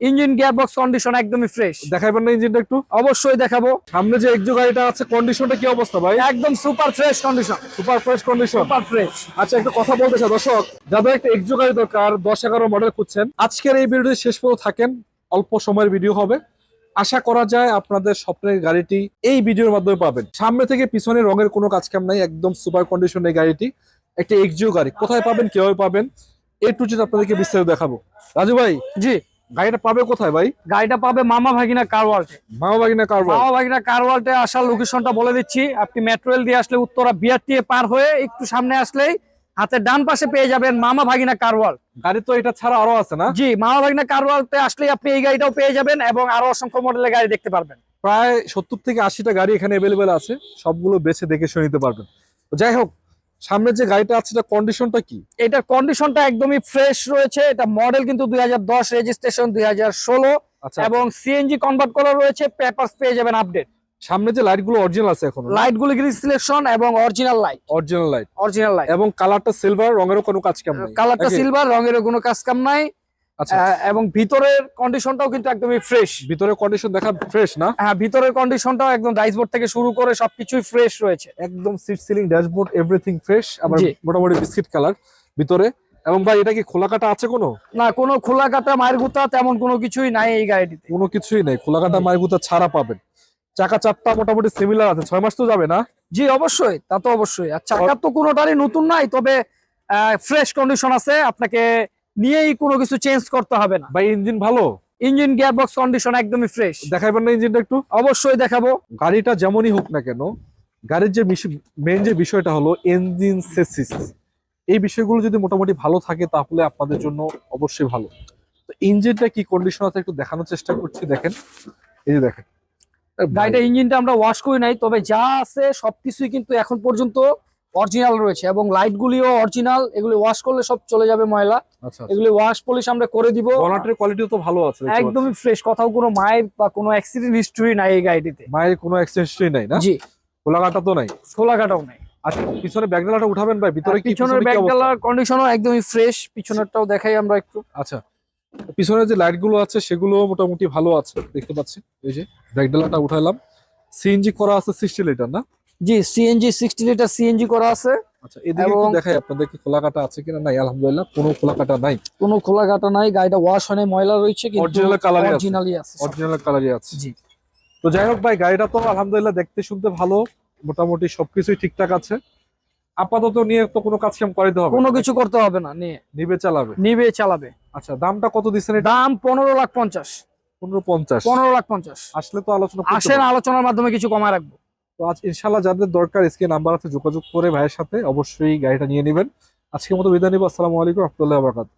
Engine gear box condition একদমই fresh দেখাইবেন না ইঞ্জিনটা একটু? অবশ্যই দেখাবো। সামনে যে একজো গাড়িটা আছে কন্ডিশনটা কি অবস্থা ভাই? একদম super fresh condition super fresh condition super fresh আচ্ছা একটা কথা বলতে চাই দর্শক যাদের একটা একজো গাড়ি দরকার দশ এগারো মডেল খুঁজছেন আজকের এই ভিডিওটি শেষ পর্যন্ত থাকেন। অল্প সময়ের ভিডিও হবে। আশা করা যায় আপনাদের স্বপ্নের গাড়িটি এই ভিডিওর মাধ্যমে পাবেন। সামনে থেকে পিছনে রঙের কোনো কাজ কাম নাই একদম সুপার কন্ডিশন এই গাড়িটি। একটা এক্সিও গাড়ি। কোথায় পাবেন কীভাবে পাবেন এ টু জেড আপনাদেরকে বিস্তারিত দেখাবো। রাজু ভাই জি। গাড়িটা পাবে কোথায় ভাই? গাড়িটা পাবে মামা ভাগিনা কার ওয়ার্ল্ডে মামা বাগিনা কারবার মামা ভাগিনা কার ওয়ার্ল্ডে আসার লোকেশনটা বলে দিচ্ছি। আপনি মেট্রো রেল দিয়ে আসলে উত্তরা বিআরটিএ পার হয়ে একটু সামনে আসলেই হাতের ডান পাশে পেয়ে যাবেন মামা ভাগিনা কার ওয়ার্ল্ড গাড়ি তো এটা ছাড়া আরও আছে না? জি মামা ভাগিনা কার ওয়ার্ল্ডে আসলেই আপনি এই গাড়িটাও পেয়ে যাবেন এবং আরও অসংখ্য মডেলের গাড়ি দেখতে পারবেন। প্রায় সত্তর থেকে আশিটা গাড়ি এখানে অ্যাভেলেবেল আছে। সবগুলো বেছে দেখে শুনে নিতে পারবেন। যাই হোক সামনে যে গাড়িটা আছে এটা কন্ডিশনটা কি? এটার কন্ডিশনটা একদমই ফ্রেশ রয়েছে। এটা মডেল কিন্তু 2010 রেজিস্ট্রেশন দুই আচ্ছা। এবং সিএনজি কনভার্ট করা রয়েছে পেপারস পেয়ে যাবেন আপডেট সামনে যে লাইটগুলো অরিজিনাল আছে এখন লাইট গুলি সিলেকশন এবং original light original light original light এবং কালারটা সিলভার রঙেরও কোনো কাজ কাম নাই। কালারটা? সিলভার রঙেরও কোনো কাজ কাম নাই। এবং ভিতরের কন্ডিশনটাও কিন্তু একদমই ফ্রেশ ভিতরের কন্ডিশন দেখা ফ্রেশ না? হ্যাঁ ভিতরের কন্ডিশনটাও একদম ডাইসবোর্ড থেকে শুরু করে সবকিছুই ফ্রেশ রয়েছে। একদম seat ceiling dashboard everything fresh আবার মোটামুটি বিস্কিট কালার ভিতরে। এবং ভাই এটা কি খোলা কাটা আছে কোনো? না কোনো খোলা কাটা মায়ের গুতা তেমন কোনো কিছুই নাই এই গাড়িটিতে। কোনো কিছুই নাই খোলা কাটা মাইগুতা ছাড়া পাবেন। চাকা চাপটা মোটামুটি সিমিলার আছে। ছয় মাস তো যাবে না? জি অবশ্যই তা তো অবশ্যই। আর চাকা তো কোনোটারই নতুন নাই তবে ফ্রেশ কন্ডিশন আছে। আপনাকে নিয়েই কোনো কিছু চেঞ্জ করতে হবে না। ভাই ইঞ্জিন ভালো? ইঞ্জিন গিয়ার বক্স কন্ডিশন একদমই ফ্রেশ দেখাইবেন না ইঞ্জিনটা একটু? অবশ্যই দেখাবো। গাড়িটা যেমনই হোক না কেন গাড়ির যে মেন যে বিষয়টা হলো ইঞ্জিন সেসিস এই বিষয়গুলো যদি মোটামুটি ভালো থাকে তাহলে আপনাদের জন্য অবশ্যই ভালো। তো ইঞ্জিনটা কি কন্ডিশন আছে একটু দেখানোর চেষ্টা করছি দেখেন। এই যে দেখেন। গাড়িটা ইঞ্জিনটা আমরা ওয়াশ করি নাই তবে যা আছে সবকিছুই কিন্তু এখন পর্যন্ত অরিজিনাল রয়েছে এবং লাইট গুলিও অরিজিনাল এগুলি ওয়াশ করলে সব চলে যাবে ময়লা। আচ্ছা এগুলি ওয়াশ পলিশ আমরা করে দিব। বনাটের কোয়ালিটিও তো ভালো আছে একদমই ফ্রেশ কোথাও কোনো মায়ের বা কোনো অ্যাক্সিডেন্ট হিস্টরি নাই এই গাড়িটিতে। মায়ের কোনো অ্যাক্সিডেন্ট হিস্টরি নাই না? জি। খোলা কাটা তো নাই? খোলা কাটাও নাই। আচ্ছা পিছনে ব্যাকডালাটা উঠাবেন ভাই ভিতরে কি পিছনের কন্ডিশনও একদমই ফ্রেশ পিছনেরটাও দেখাই আমরা একটু। আচ্ছা পিছনে যে লাইটগুলো আছে সেগুলো মোটামুটি ভালো আছে দেখতে পাচ্ছি। এই যে ব্যাকডালাটা উঠালাম। সিএনজি করা আছে সিক্সটি লিটার না? জি সিএনজি সিক্সটি লিটার সিএনজি করা আছে। আচ্ছা এদিকে একটু দেখাই আপনাদের কি খোলা কাটা আছে কিনা? নাই আলহামদুলিল্লাহ কোনো খোলা কাটা নাই। কোনো খোলা কাটা নাই গাড়িটা ওয়াশ ময়লা রয়েছে কিন্তু Original colour আছে। অরিজিনালি আছে অরিজিনাল কালারই আছে। জি। তো যাই হোক ভাই গাড়িটা তো আলহামদুলিল্লাহ দেখতে শুনতে ভালো মোটামুটি সবকিছুই ঠিকঠাক আছে। আপাতত নিয়ে তো কোনো কাজ কাম করাইতে হবে কোনো কিছু করতে হবে না নিয়ে। নিবে চালাবে। নিবে চালাবে। আচ্ছা দামটা কত দিচ্ছেন দাম পনেরো লাখ পঞ্চাশ। পনেরো পঞ্চাশ। পনেরো লাখ পঞ্চাশ। আসলে তো আলোচনা আসেন আলোচনার মাধ্যমে কিছু কমায় রাখব। তো আজ ইনশাল্লাহ যাদের দরকার স্ক্রিন নাম্বার আছে যোগাযোগ করে ভাইয়ের সাথে অবশ্যই গাড়িটা নিয়ে নেবেন। আজকের মতো বিদায় নিব। আসসালামু আলাইকুম রহমতুল্লাহ বারকাত